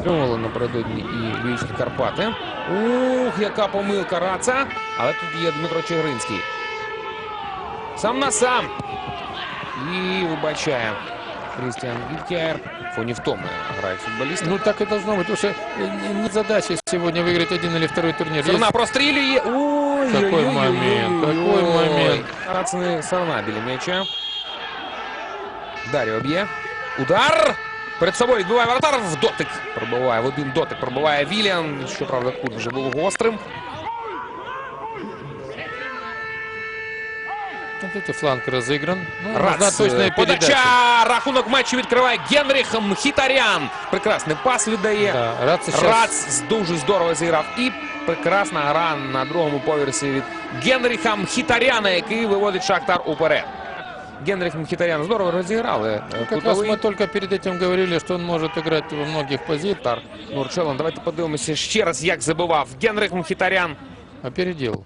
Отримували напередодні і Львівські Карпати. Ух, яка помилка Раца. Але тут є Дмитро Чигринський. Сам на сам. І вибачає Крістіан Гіткер. В фоні втоми грають футболісти. Ну так и должно быть, потому что э, нет задачи сегодня выиграть один или второй турнир. Сарна Есть- прострілює. Ой, Какой ой, ой, момент, ой, какой ой. момент. Рац не Сарна біля м'яча. Даріо б'є. Удар. Перед собою відбиває воротар. В дотик. Пробиває в один дотик. Пробиває Віліан. Щоправда, кут вже був гострим. Вот фланг разыгран. Ну, нужна точная передача. Подача. Рахунок матчу відкриває Генріх Мхітарян. Прекрасний пас віддає. Да, Рац сейчас... Рац дуже здорово зіграв. І прекрасна гра на другому поверсі від Генріха Мхітаряна, який виводить Шахтар уперед. Генріх Мхітарян здорово розіграли. е, Ну, Как раз Кутовий. мы только перед этим говорили, что он может играть во многих позициях. Нурчелон, давайте подивимося ще раз, як забивав Генріх Мхітарян. Опередил.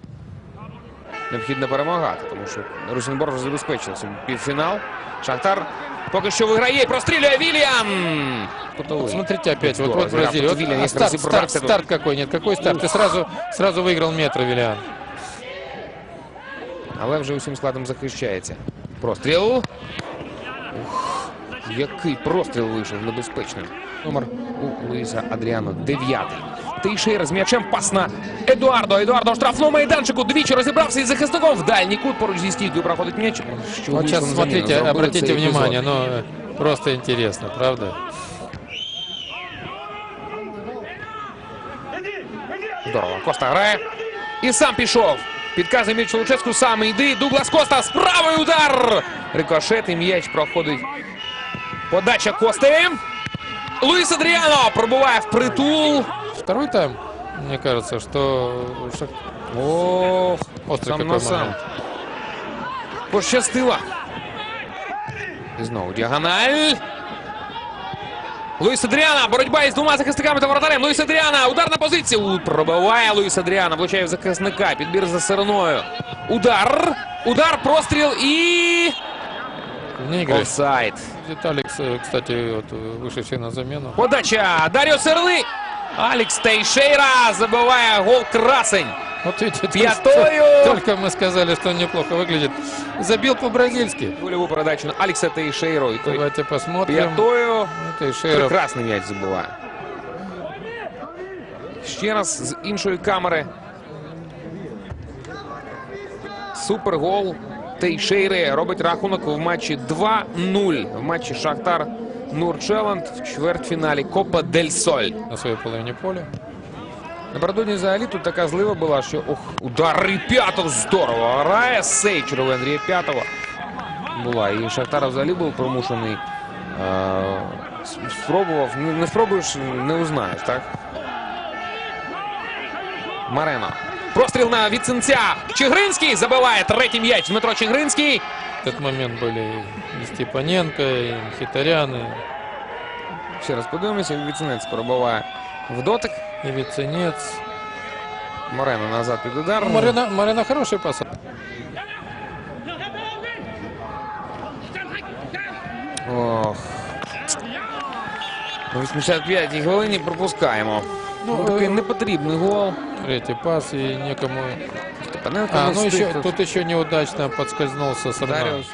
Необхідно перемагати, тому що Русінборг вже забезпечив собі півфінал. Шахтар поки що виграє і прострілює Вільян. Кутовий. Смотрите опять, вот, Здорово вот сыграл. Бразилия. Тут Вот, Вильян а не старт, старт, разобрался тут. старт какой нет. Какой старт? Ты сразу, сразу выиграл метр, Виллиан. Але вже усім складом захищається. Простріл. Ух, який простріл вийшов небезпечним. Номер у Луїса Адріано дев'ятий. Тейшейр з м'ячем пас на Едуардо. Едуардо в штрафному майданчику двічі розібрався із захисником. В дальній кут поруч зі стійкою проходить м'яч. Що Вот вийшло сейчас на заміну? смотрите, Зробили обратите цей епізод. внимание, ну э, просто интересно, правда? Здорово. Коста грає. І сам пішов. Підказує м'яч Луческу. Сам йди. Дуглас Коста. з правий удар. Рикошет і м'яч проходить. Подача Кости. Луїс Адріано пробуває в притул. Второй тайм, мне кажется, что Шах- Ох, острый сам какой на сам. момент. Пощастило. І знову діагональ. Луїс Адріана. Боротьба із двома захисниками та воротарем. Луїс Адріана. Удар на позицію. Пробиває Луїс Адріана. Влучає в захисника. Підбір за сирною. Удар. Удар, простріл і. Не играет. Офсайд. Виталик, э, кстати, вот, э, вышедший на замену. Подача. Даріо Серли. Алекс Тейшейра забиває гол красень. Вот видите, Пятою! только, только мы сказали, что он неплохо выглядит. Забил по-бразильски. Гольову передачу на Алекса Тейшейро. І той Давайте посмотрим. п'ятою. Это Шеров. Прекрасний м'яч забуває. Ще раз з іншої камери. Супергол Тейшейри робить рахунок в матчі 2-0. В матчі Шахтар Нурчеланд в чвертьфіналі Копа Дель Соль. на своей половине поля. Напередодні взагалі тут така злива була, що ох, удари п'ятого здорово грає. Сейчеров Андрія П'ятого була. І Шахтар взагалі був примушений. Е, спробував. Не, не спробуєш, не узнаєш, так? Марено. Простріл на Віценця. Чигринський забиває третій м'яч. Дмитро Чигринський. В этот момент были и Степаненко, и Хитарян, и, Ще раз подивимося. Віценець пробиває в дотик. и Виценец. Марено назад під удар. Ну, Марина, Марина хороший пас. Ох. На 85-й хвилині пропускаємо. Ну, Ну, такий е, непотрібний гол. Третий пас и некому... Степаненко А, ну еще, тут. еще неудачно подскользнулся с Сарнай.